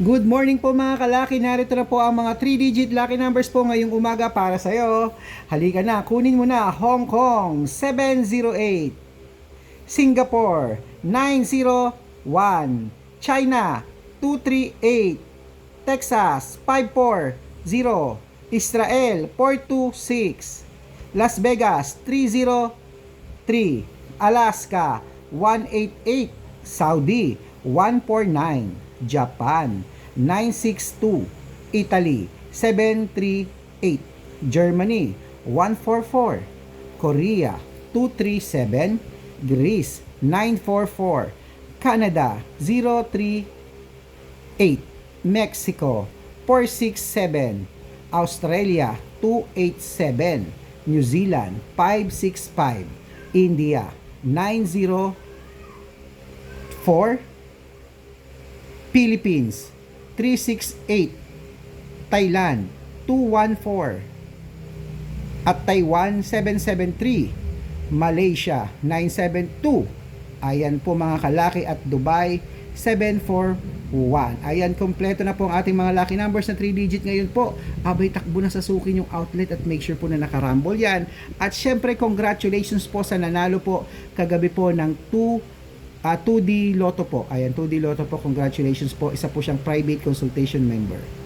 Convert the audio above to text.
Good morning po mga kalaki. Narito na po ang mga 3-digit lucky numbers po ngayong umaga para sa iyo. Halika na, kunin mo na. Hong Kong 708, Singapore 901, China 238, Texas 540, Israel 426, Las Vegas 303, Alaska 188, Saudi 149, Japan. 962, Italy. 738, Germany. 144, Korea. 237, Greece. 944, Canada. 038, Mexico. 467, Australia. 287, New Zealand. 565, India. 904, Philippines 368, Thailand 214, at Taiwan 773, Malaysia 972, ayan po mga kalaki at Dubai 741. Ayan, kompleto na po ang ating mga lucky numbers na 3 digit ngayon po. Abay, takbo na sa sukin yung outlet at make sure po na nakarambol yan. At syempre, congratulations po sa nanalo po kagabi po ng 2 ah, 2D Lotto po. Ayan, 2D Lotto po. Congratulations po. Isa po siyang private consultation member.